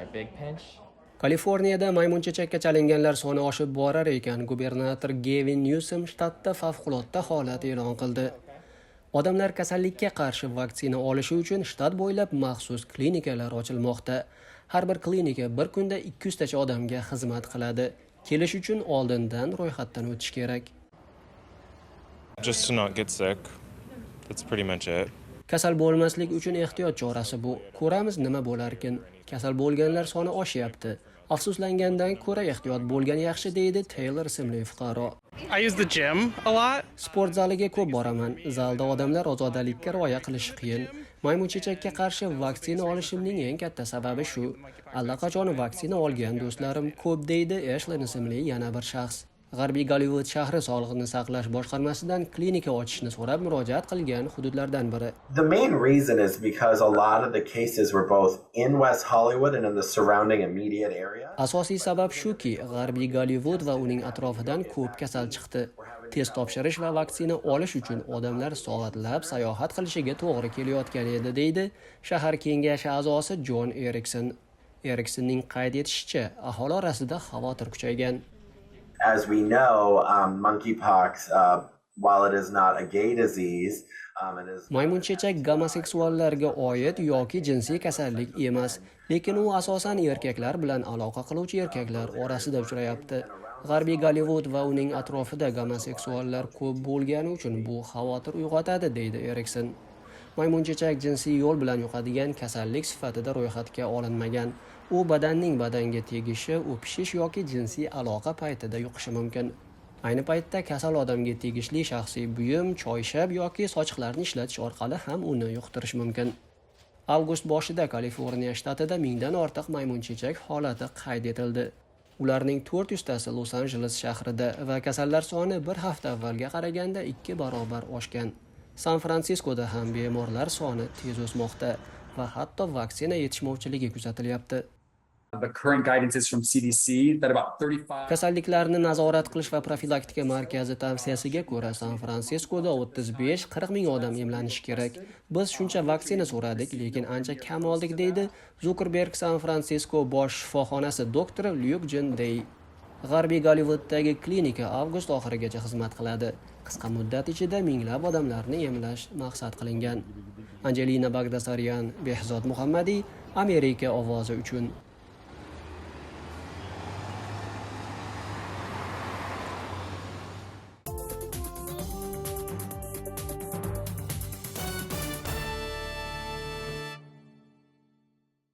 right, big pinch. kaliforniyada maymunchechakka chalinganlar soni oshib borar ekan gubernator gevin nyusem shtatda favqulodda holat e'lon qildi odamlar kasallikka qarshi vaksina olishi uchun shtat bo'ylab maxsus klinikalar ochilmoqda har bir klinika bir kunda 200 tacha odamga xizmat qiladi kelish uchun oldindan ro'yxatdan o'tish kerak Just to not get sick. That's pretty much it. Kasal bo'lmaslik uchun ehtiyot chorasi bu. Ko'ramiz nima bo'larkin. Kasal bo'lganlar soni oshyapti. Afsuslangandan ko'ra ehtiyot bo'lgan yaxshi deydi teylor ismli fuqaro. Sport zaliga ko'p boraman. Zalda odamlar ozodalikka rioya qilishi qiyin. Maymunchechakka qarshi vaksina olishimning eng katta sababi shu. Allaqachon vaksina olgan do'stlarim ko'p deydi eshlin ismli yana bir shaxs g'arbiy gollivud shahri sog'liqni saqlash boshqarmasidan klinika ochishni so'rab murojaat qilgan hududlardan biri. The main reason is because a lot of the cases were both in West Hollywood and in the surrounding immediate area. asosiy sabab shuki g'arbiy gollivud va uning atrofidan ko'p kasal chiqdi. Test topshirish va vaksina olish uchun odamlar soatlab sayohat qilishiga to'g'ri kelayotgan edi deydi shahar kengashi a'zosi jon erikson. Eriksonning qayd etishicha aholi orasida xavotir kuchaygan As we know, um, monkeypox, uh, while it is not a gay disease, um, it is maymunchechak gomoseksuallarga oid yoki jinsiy kasallik emas lekin u asosan erkaklar bilan aloqa qiluvchi erkaklar orasida uchrayapti. G'arbiy gollivud va uning atrofida gomoseksuallar ko'p bo'lgani uchun bu xavotir uyg'otadi deydi erikson. Maymunchechak jinsiy yo'l bilan yuqadigan kasallik sifatida ro'yxatga olinmagan. U badanning badanga tegishi o'pishish yoki jinsiy aloqa paytida yuqishi mumkin. Ayni paytda kasal odamga tegishli shaxsiy buyum choyshab yoki sochiqlarni ishlatish orqali ham uni yuqtirish mumkin. Avgust boshida kaliforniya shtatida mingdan ortiq maymunchechak holati qayd etildi. Ularning 400 tasi los anjeles shahrida va kasallar soni bir hafta avvalga qaraganda ikki barobar oshgan. San fransiskoda ham bemorlar soni tez o'smoqda va hatto vaksina yetishmovchiligi kuzatilyapti. Kasalliklarni nazorat qilish va profilaktika markazi tavsiyasiga ko'ra san fransiskoda 35-40 ming odam emlanishi kerak. Biz shuncha vaksina so'radik lekin ancha kam oldik deydi zukerberg san fransisko bosh shifoxonasi doktori lyuk jin dey g'arbiy gollivuddagi klinika avgust oxirigacha xizmat qiladi. Qisqa muddat ichida minglab odamlarni emlash maqsad qilingan. Anjelina bagdasaryan behzod muhammadiy amerika ovozi uchun.